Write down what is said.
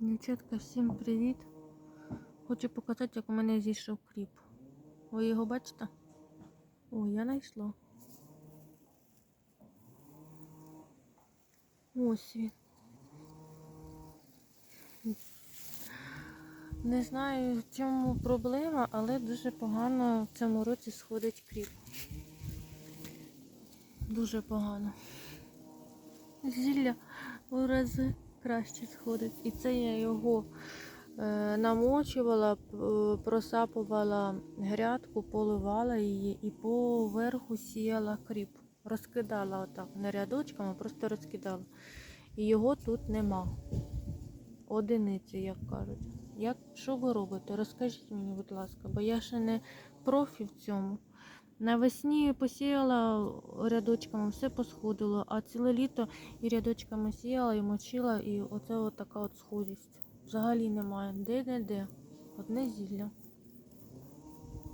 Дівчатка, всім привіт! Хочу показати, як у мене зійшов кріп. Ви його бачите? О, я знайшла. Ось він. Не знаю, в чому проблема, але дуже погано в цьому році сходить кріп. Дуже погано. Зілля у рази краще сходить. І це я його е, намочувала, е, просапувала грядку, поливала її і поверху сіяла кріп. Розкидала отак не рядочками, просто розкидала. І його тут нема. Одиниці, як кажуть. Як, що ви робите? Розкажіть мені, будь ласка, бо я ще не профі в цьому. Навесні посіяла рядочками, все посходило, а ціле літо і рядочками сіяла, і мочила, і оце от така от схожість. Взагалі немає. Де-де-де. Одне зілля.